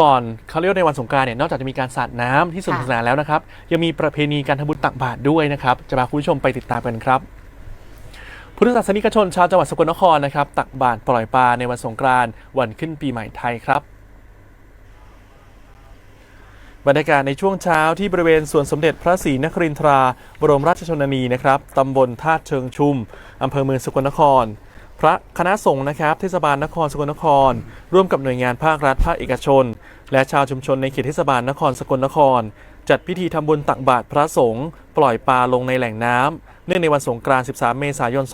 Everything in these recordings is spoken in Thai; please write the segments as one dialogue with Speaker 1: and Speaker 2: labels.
Speaker 1: ก่อนเขาเรียกว่าในวันสงกรานต์เนี่ยนอกจากจะมีการสาดน้ำที่สนุก
Speaker 2: ค่ะ
Speaker 1: สนานแล้วนะครับ ยังมีประเพณีการทำบุญตักบาตรด้วยนะครับ จะพาคุณผู้ชมไปติดตามกันครับ พุทธศาสนิกชนชาวจังหวัดสกลนครนะครับตักบาตรปล่อยปลาในวันสงกรานต์วันขึ้นปีใหม่ไทยครับบรรยากาศในช่วงเช้าที่บริเวณสวนสมเด็จพระศรีนครินทรา บรมราชชนนีนะครับตำบลธาตุเชิงชุม อำเภอเมืองสกลนคร พระคณะสงฆ์นะครับเทศบาลนครสกลนคร ร่วมกับหน่วยงานภาครัฐภาคเอกชน และชาวชุมชนในเขตเทศบาลนครสกลนคร จัดพิธีทำบุญตักบาตรพระสงฆ์ปล่อยปลาลงในแหล่งน้ำเนื่องในวันสงกรานต์ 13 เมษายน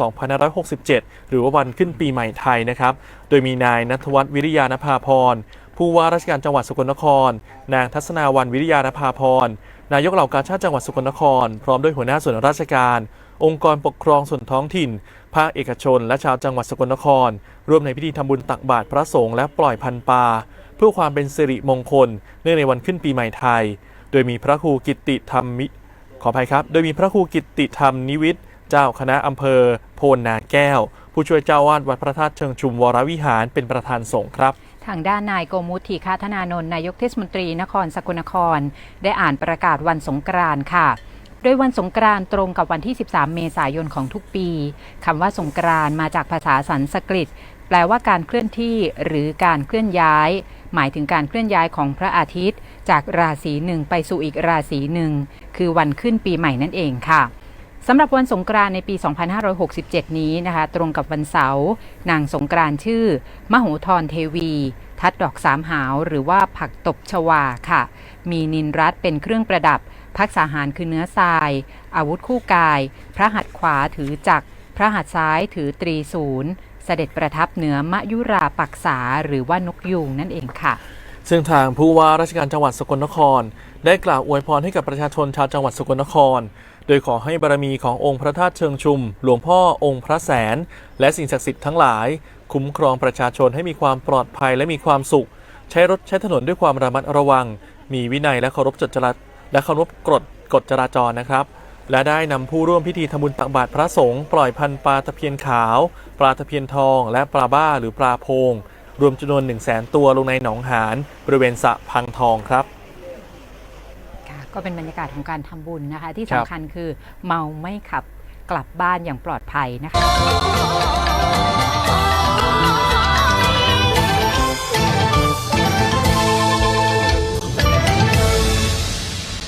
Speaker 1: 2567 หรือว่าวันขึ้นปีใหม่ไทยนะครับ โดยมีนายนัทวัฒน์วิริยานภาพรผู้ว่าราชการจังหวัดสกลนคร นางทัศนาวันวิริยานภาพร นายกเหล่ากาชาติจังหวัดสกลนคร พร้อมด้วยหัวหน้าส่วนราชการ องค์กรปกครองส่วนท้องถิ่น ภาคเอกชน และชาวจังหวัดสกลนคร ร่วมในพิธีทำบุญตักบาตรพระสงฆ์และปล่อยพันปลาเพื่อความเป็นสิริมงคล เนื่องในวันขึ้นปีใหม่ไทย โดยมีพระครูกิติธรรมมิขออภัยครับ โดยมีพระครูกิตติธรรมนิวิทย์เจ้าคณะอำเภอ โพนนาแก้ว ผู้ช่วยเจ้าวาดวัดพระธาตุเชิงชุมวรวิหารเป็นประธานสงฆ์ครับ
Speaker 2: ทางด้านนายโกมุทีคาธนานนท์นายกเทศมนตรีนครสกลนคร ได้อ่านประกาศวันสงกรานต์ค่ะ โดยวันสงกรานต์ตรงกับวันที่ 13 เมษายนของทุกปีคำว่าสงกรานต์มาจากภาษาสันสกฤต แปลว่าการเคลื่อนที่หรือการเคลื่อนย้าย หมายถึงการเคลื่อนย้ายของพระอาทิตย์ จากราศีหนึ่งไปสู่อีกราศีหนึ่งคือวันขึ้นปีใหม่นั่นเองค่ะ สำหรับวันสงกรานในปี 2567 นี้นะคะ ตรงกับวันเสาร์นางสงกรานชื่อ มโหธรเทวี ทัดดอกสามหาว หรือว่าผักตบชวาค่ะ มีนินรัตเป็นเครื่องประดับ พักษาหารคือเนื้อทราย อาวุธคู่กาย พระหัตถ์ขวาถือจักร พระหัตถ์ซ้ายถือตรีศูนย์ เสด็จประทับเหนือมะยุราปักษาหรือว่านกยูงนั่นเองค่ะ
Speaker 1: ซึ่งทางผู้ว่าราชการจังหวัดสกลนคร ได้กล่าวอวยพรให้กับประชาชนชาวจังหวัดสกลนคร โดยขอให้บารมีขององค์พระธาตุเชิงชุม หลวงพ่อองค์พระแสน และสิ่งศักดิ์สิทธิ์ทั้งหลาย คุ้มครองประชาชนให้มีความปลอดภัยและมีความสุข ใช้รถใช้ถนนด้วยความระมัดระวัง มีวินัยและเคารพจดจราและเคารพกฎกฎจราจรนะครับและได้นำผู้ร่วมพิธีทำบุญตักบาตรพระสงฆ์ปล่อยพันปลาตะเพียนขาว ปลาตะเพียนทอง และปลาบ้าหรือปลาโพง รวมจำนวน 1 0 0 0 0แตัวลงในหนองหานบริเวณสระพังทองครับ
Speaker 2: ค่ะก็เป็นบรรยากาศของการทำบุญนะคะ ที่
Speaker 1: ครับ
Speaker 2: สำคัญคือเมาไม่ขับกลับบ้านอย่างปลอดภัยนะคะ